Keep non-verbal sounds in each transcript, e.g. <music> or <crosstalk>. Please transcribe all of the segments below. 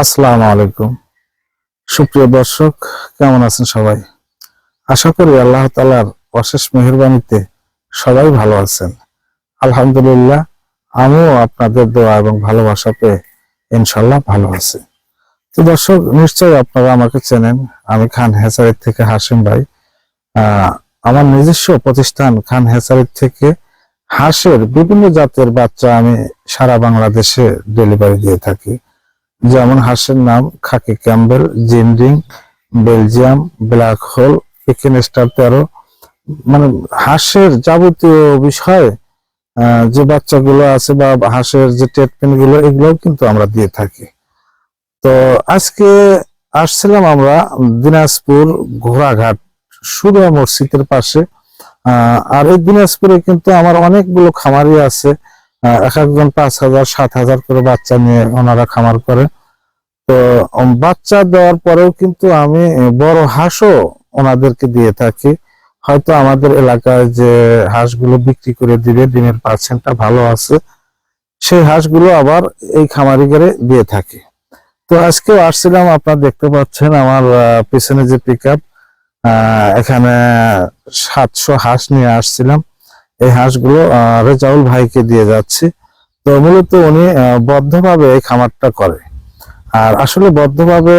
আসসালামু আলাইকুম। সুপ্রিয় দর্শক, কেমন আছেন সবাই? আশা করি আল্লাহ তালার অশেষ মেহরবানিতে সবাই ভালো আছেন। আলহামদুলিল্লাহ, আমিও আপনাদের দোয়া এবং ভালোবাসা পেয়ে ইনশাল্লাহ ভালো আছি। তো দর্শক, নিশ্চয়ই আপনারা আমাকে চেনেন। আমি খান হেসারির থেকে হাসিম ভাই। আমার নিজস্ব প্রতিষ্ঠান খান হেসারির থেকে হাঁসের বিভিন্ন জাতের বাচ্চা আমি সারা বাংলাদেশে ডেলিভারি দিয়ে থাকি। যেমন হাঁসের নাম khaki campbell জিনরিং, Belgium, black hole Pekin star তেরো। মানে হাঁসের যাবতীয় বিষয়ে যে বাচ্চাগুলো আছে বা হাঁসের যে ট্রিটমেন্টগুলো এগুলোও কিন্তু আমরা দিয়ে থাকি। তো আজকে আসছিলাম আমরা দিনাজপুর ঘোড়াঘাট সুরিয়া মসজিদের পাশে। আর এই দিনাজপুরে কিন্তু আমার অনেকগুলো খামারি আছে। এক একজন পাঁচ হাজার, সাত হাজার করে বাচ্চা নিয়ে ওনারা খামার করে। তো বাচ্চা দেওয়ার পরেও কিন্তু আমি বড় হাঁসও ওনাদেরকে দিয়ে থাকি। হয়তো আমাদের এলাকায় যে হাঁসগুলো বিক্রি করে দিবে, ডিমের পার্সেন্টটা ভালো আছে, সেই হাঁসগুলো আবার এই খামারিগারে দিয়ে থাকে। তো আজকেও আসছিলাম, আপনারা দেখতে পাচ্ছেন আমার পিছনে যে পিক এখানে সাতশো হাঁস নিয়ে আসছিলাম। এই হাঁসগুলো রেজাউল ভাইকে দিয়ে যাচ্ছি। তো মূলত উনি বদ্ধভাবে এই খামারটা করে। আর আসলে বদ্ধভাবে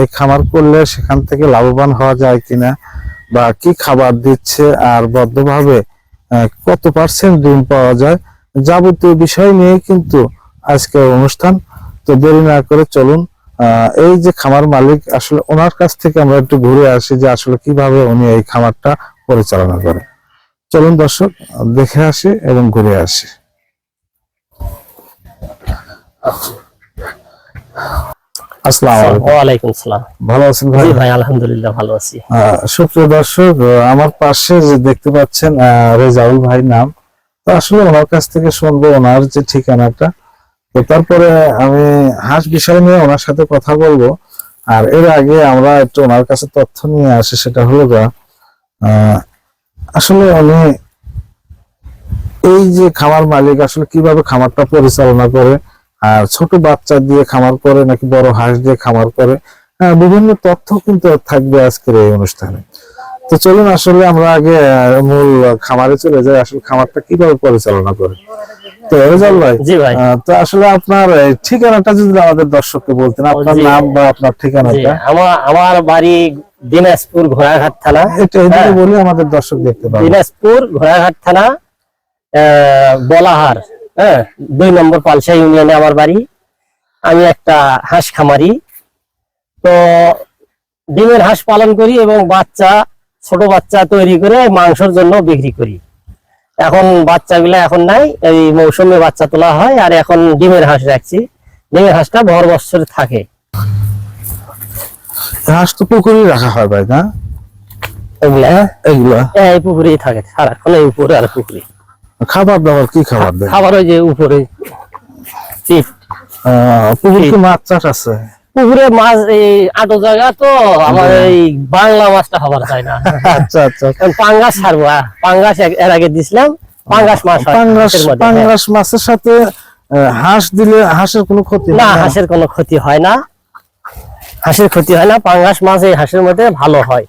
এই খামার করলে সেখান থেকে লাভবান হওয়া যায় কিনা বা কি খাবার দিচ্ছে আর বদ্ধভাবে কত পার্সেন্ট ডিম পাওয়া যায় যাবতীয় বিষয় নিয়ে কিন্তু আজকের অনুষ্ঠান। তো দেরি না করে চলুন এই যে খামার মালিক আসলে ওনার কাছ থেকে আমরা একটু ঘুরে আসি যে আসলে কীভাবে উনি এই খামারটা পরিচালনা করে চলুন দর্শক, দেখে আসি এবং ঘুরে আসি। আলাইকুম। সালাম ভালো আছেন ভাই? ভাই আলহামদুলিল্লাহ ভালো আছি। সুপ্রিয় দর্শক আমার পাশে যে দেখতে পাচ্ছেন রেজাউল ভাই নাম তো আসলে ওনার কাছ থেকে শুনব ওনার যে ঠিকানাটা। তো তারপরে আমি হাঁস বিষয় নিয়ে ওনার সাথে কথা বলব। আর এর আগে আমরা একটু ওনার কাছে তথ্য নিয়ে আসি সেটা হলো গা আহ, আসলে উনি এই যে খামার মালিক আসলে কীভাবে খামারটা পরিচালনা করে আর ছোট বাচ্চা দিয়ে খামার করে নাকি বড় হাঁস দিয়ে খামার করে হ্যাঁ, বিভিন্ন তথ্য কিন্তু থাকবে আজকের এই অনুষ্ঠানে। তো চলুন আসলে আমরা আগে মূল খামারে চলে যাই আসলে খামারটা কীভাবে পরিচালনা করে? তো রেজাল ভাই জি ভাই। তো আসলে আপনার ঠিকানাটা যদি আমাদের দর্শককে বলতেন আপনার নাম বা আপনার ঠিকানাটা। আমার আমার বাড়ি দিনাজপুর ঘোড়াঘাট থানা। এটা হ্যাঁ। বলে আমাদের দর্শক দেখতে পাবে। দিনাজপুর ঘোড়াঘাট থানা বলাহার। হ্যাঁ দুই নম্বর পালসা ইউনিয়নে আমার বাড়ি। আমি একটা হাঁস খামারি। তো ডিমের হাঁস পালন করি এবং বাচ্চা ছোট বাচ্চা তৈরি করে মাংসের জন্য বিক্রি করি। এখন বাচ্চাগুলো এখন নাই এই মৌসুমে বাচ্চা তোলা হয় আর এখন ডিমের হাঁস রাখছি। ডিমের হাঁসটা ভর বছর থাকে। হাঁস তো পুকুরেই রাখা হয় ভাই না? এগুলা এগুলা। এই পুকুরেই থাকে সারাক্ষণ এই উপরে আর পুকুরে। খাবার দাবার কি খাবার দেয় খাবার ওই যে উপরে। চিপ মাছ চাষ আছে? পুকুরে মাছ এই আটো জায়গা তো আমার এই বাংলা মাছটা হবার চাই না। আচ্ছা আচ্ছা। পাঙ্গাস ছাড়বো পাঙ্গাস এর আগে দিছিলাম পাঙ্গাস মাছ পাঙ্গাস হাঁসের মধ্যে, হ্যাঁ। পাঙ্গাস মাছের সাথে হাঁস দিলে হাঁসের কোনো ক্ষতি না হাঁসের কোনো ক্ষতি হয় না। হাঁসের ক্ষতি হয় না পাঙ্গাস মাছ এই হাঁসের মধ্যে ভালো হয়।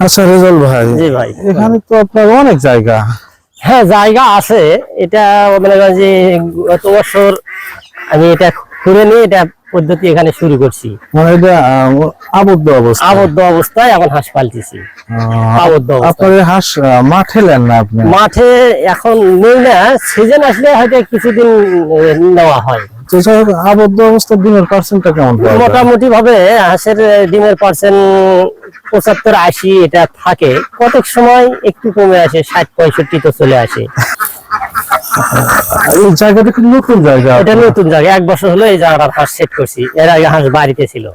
আচ্ছা রেজাল ভাই জি ভাই। এখানে তো আপনার অনেক জায়গা। হ্যাঁ জায়গা আছে। এটা মনে করেন যে গত বছর আমি এটা খুঁড়ে নিয়ে এটা পদ্ধতি এখানে শুরু করছি। মানে এটা আবদ্ধ অবস্থা। আবদ্ধ অবস্থায় এখন হাঁস পালতেছি। আবদ্ধ হাঁস মাঠে নেন না আপনি? মাঠে এখন নেই না। সিজন আসলে হয়তো কিছুদিন নেওয়া হয়। আবদ্ধ অবস্থার পার্সেন্টটা কেমন মোটামুটি ভাবে হাঁসের ডিমের পার্সেন্ট পঁচাত্তর আশি এটা থাকে। কতক সময় একটু কমে আসে ষাট পঁয়ষট্টি তো চলে আসে। এই জায়গাটা নতুন জায়গা? এটা নতুন জায়গা। এক বছর হলো এই জায়গাটা হাঁস সেট করছি। এর আগে হাঁস বাড়িতে ছিল।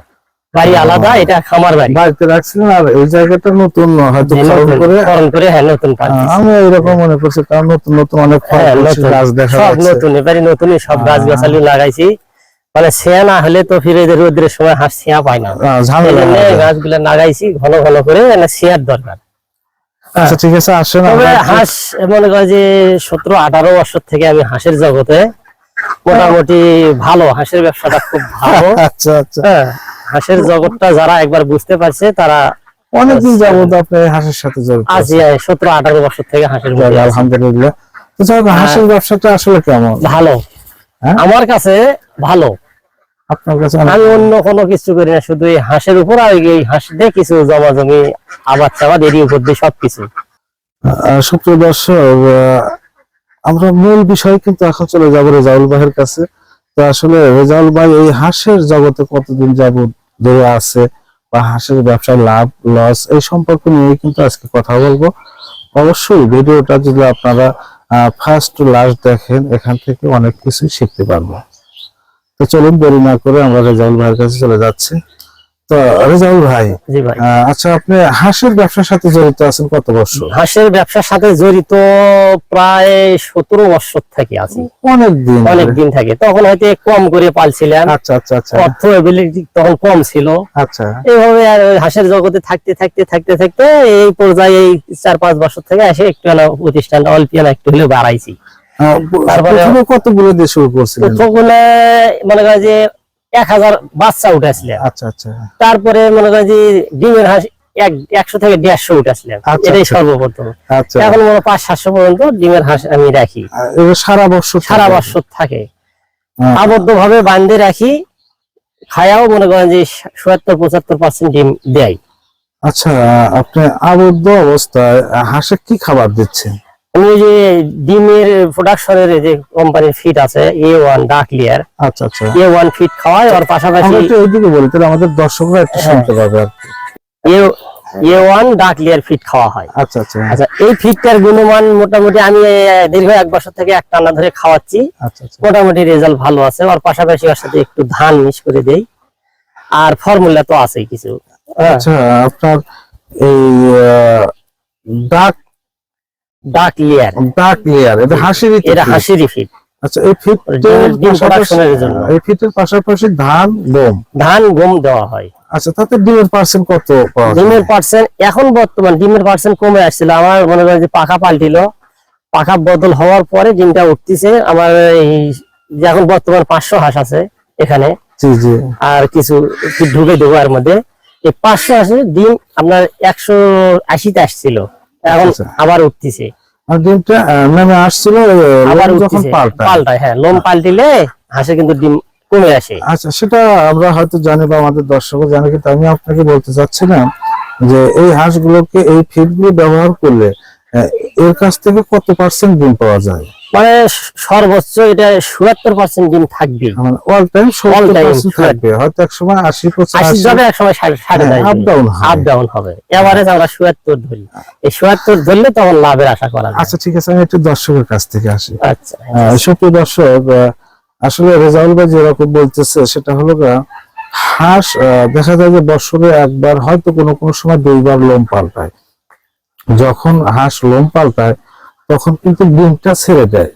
বাড়ি আলাদা এটা খামার বাড়ি। বাড়িতে রাখছিলেন আর এই জায়গাটা নতুন হয়তো করে করে হ্যাঁ নতুন পালছি। আমি এরকম মনে করছি কারণ নতুন নতুন অনেক হ্যাঁ, নতুন। গাছ দেখা সব নতুন এবারে নতুনই সব গাছ গাছালি লাগাইছি। মানে ছেয়া না হলে তো ফিরে রোদ্রের সময় হাঁস ছেয়া পায় না। হয়ে। গাছগুলো লাগাইছি ঘন ঘন করে না ছেয়ার দরকার। আচ্ছা ঠিক আছে আসেন তবে হাঁস মনে করে যে সতেরো আঠারো বছর থেকে আমি হাঁসের জগতে মোটামুটি ভালো হাঁসের ব্যবসাটা খুব ভালো। <laughs> আচ্ছা আচ্ছা। হ্যাঁ হাঁসের জগৎটা যারা একবার বুঝতে পারছে তারা অনেকদিন যাবত আপনি হাঁসের সাথে জড়িত আজ সতেরো আঠারো বছর থেকে হাঁসের আলহামদুলিল্লাহ। হাঁসের ব্যবসাটা আসলে কেমন? ভালো। হ্যাঁ? আমার কাছে ভালো। আপনার কাছে আমি অন্য কোনো কিছু করি না শুধু এই হাঁসের উপর আর এই হাঁস দিয়ে কিছু জমা জমি আবাদ চাবাদ এরই উপর দিয়ে সবকিছু। সুপ্রিয় দর্শক আমরা মূল বিষয় কিন্তু এখন চলে যাব রেজাউল ভাইয়ের কাছে। তো আসলে রেজাউল ভাই এই হাঁসের জগতে কতদিন যাবত ধরে আছে বা হাঁসের ব্যবসায় লাভ লস এই সম্পর্ক নিয়ে কিন্তু আজকে কথা বলব। অবশ্যই ভিডিওটা যদি আপনারা ফার্স্ট টু লাস্ট দেখেন, এখান থেকে অনেক কিছু শিখতে পারব। তো চলুন দেরি না করে আমরা রেজাউল ভাইয়ের কাছে চলে যাচ্ছি। তো রেজাউল ভাই জি ভাই। আচ্ছা আপনি হাঁসের ব্যবসার সাথে জড়িত আছেন কত বছর? হাঁসের ব্যবসার সাথে জড়িত প্রায় সতেরো বছর থেকে আছি। অনেক দিন অনেক দিন থেকে। তখন হয়তো কম করে পালছিলাম। আচ্ছা আচ্ছা আচ্ছা। অর্থ এবিলিটি তখন কম ছিল। আচ্ছা। এইভাবে আর হাঁসের জগতে থাকতে থাকতে থাকতে থাকতে এই পর্যায়ে এই চার পাঁচ বছর থেকে এসে একটু হলো প্রতিষ্ঠানটা অল্প একটু হলেও বাড়াইছি। তারপরে- কতগুলো দিয়ে শুরু করছিলেন? মনে করেন যে এক হাজার বাচ্চা উঠেছিলেন আচ্ছা আচ্ছা। তারপরে মনে করেন যে ডিমের হাঁস এক একশো থেকে দেড়শো উঠেছিলেন আচ্ছা, এটাই আচ্ছা। সর্বপ্রথম। আচ্ছা। এখন মনে পাঁচ সাতশো পর্যন্ত ডিমের হাঁস আমি রাখি। সারা বছর সারা থাকে? বছর থাকে। আবদ্ধ ভাবে বান্ধে রাখি খায়াও মনে করেন যে সত্তর পঁচাত্তর পার্সেন্ট ডিম দেয়। আচ্ছা আপনি আবদ্ধ অবস্থায় হাঁসে কি খাবার দিচ্ছেন? আমি যে ডিমের প্রোডাকশনের যে কোম্পানির ফিট আছে এ ওয়ান ডাক লিয়ার আচ্ছা আচ্ছা। এ ওয়ান ফিট খাওয়াই ওর পাশাপাশি এইদিকে বলি তাহলে আমাদের দর্শকরা একটু হ্যাঁ। শুনতে পাবে আর কি। এ ওয়ান ডাক লিয়ার ফিট খাওয়া হয়। আচ্ছা আচ্ছা। আচ্ছা এই ফিটটার গুণমান মোটামুটি আমি দীর্ঘ এক বছর থেকে এক টানা ধরে খাওয়াচ্ছি। আচ্ছা আচ্ছা। মোটামুটি রেজাল্ট ভালো আছে ওর পাশাপাশি ওর সাথে একটু ধান মিক্স করে দেই। আর ফর্মুলা তো আছেই কিছু। আচ্ছা আপনার এই ডাক ডাক লিয়ার ডাক লেয়ার এটা হাসির এটা হাসিরি ফিট আচ্ছা এই ফিটের জন্য। এই ফিটের পাশাপাশি ধান গম। ধান গম দেওয়া হয়। আচ্ছা তাতে ডিমের পার্সেন্ট কত ডিমের পার্সেন্ট এখন বর্তমান ডিমের পার্সেন্ট কমে আসছিল। আমার মনে করেন যে পাখা পাল্টিল। পাখা বদল হওয়ার পরে ডিমটা উঠতেছে। আমার এই এখন বর্তমান পাঁচশো হাঁস আছে এখানে। আর কিছু ঢুকে এর মধ্যে। এই পাঁচশো হাঁসে ডিম আপনার একশো আশিতে আসছিল। এখন আচ্ছা। আবার উঠতেছে। ডিমটা নামে আসছিল আবার যখন উঠতেছে। পাল্টায়। পাল্টায় হ্যাঁ লোম পাল্টিলে হাঁসে কিন্তু ডিম কমে আসে। আচ্ছা সেটা আমরা হয়তো জানি বা আমাদের দর্শকও জানে কিন্তু আমি আপনাকে বলতে চাচ্ছিলাম যে এই হাঁসগুলোকে এই ফিডগুলো ব্যবহার করলে এর কাছ থেকে কত পার্সেন্ট ডিম পাওয়া যায়? মানে সর্বোচ্চ এটা চুয়াত্তর পার্সেন্ট ডিম থাকবে। All time percent sure. থাকবে হয়তো এক সময় আশি আশি যাবে এক সময় সাড়ে হ্যাঁ, হয়। আপ ডাউন হবে। এভারেজ আমরা চুয়াত্তর ধরি। এই চুয়াত্তর ধরলে তখন লাভের আশা করা আচ্ছা ঠিক আছে আমি একটু দর্শকের কাছ থেকে আসি। আচ্ছা আহ, সুপ্রিয় দর্শক আসলে রেজাউল ভাই যেরকম বলতেছে সেটা হলো হাঁস দেখা যায় যে বছরে একবার হয়তো কোনো কোনো সময় দুইবার লোম পাল্টায়। যখন হাঁস লোম পাল্টায়, তখন কিন্তু ডিমটা ছেড়ে দেয়।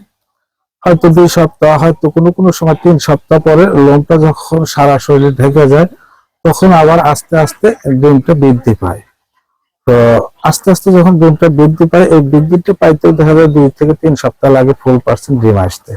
হয়তো দুই সপ্তাহ, হয়তো কোনো কোনো সময় তিন সপ্তাহ পরে লোমটা যখন সারা শরীরে ঢেকে যায়, তখন আবার আস্তে আস্তে ডিমটা বৃদ্ধি পায়। তো আস্তে আস্তে যখন ডিমটা বৃদ্ধি পায়, এই বৃদ্ধিটা পাইতেও দেখা যায় দুই থেকে তিন সপ্তাহ লাগে ফুল পার্সেন্ট ডিম আসতে।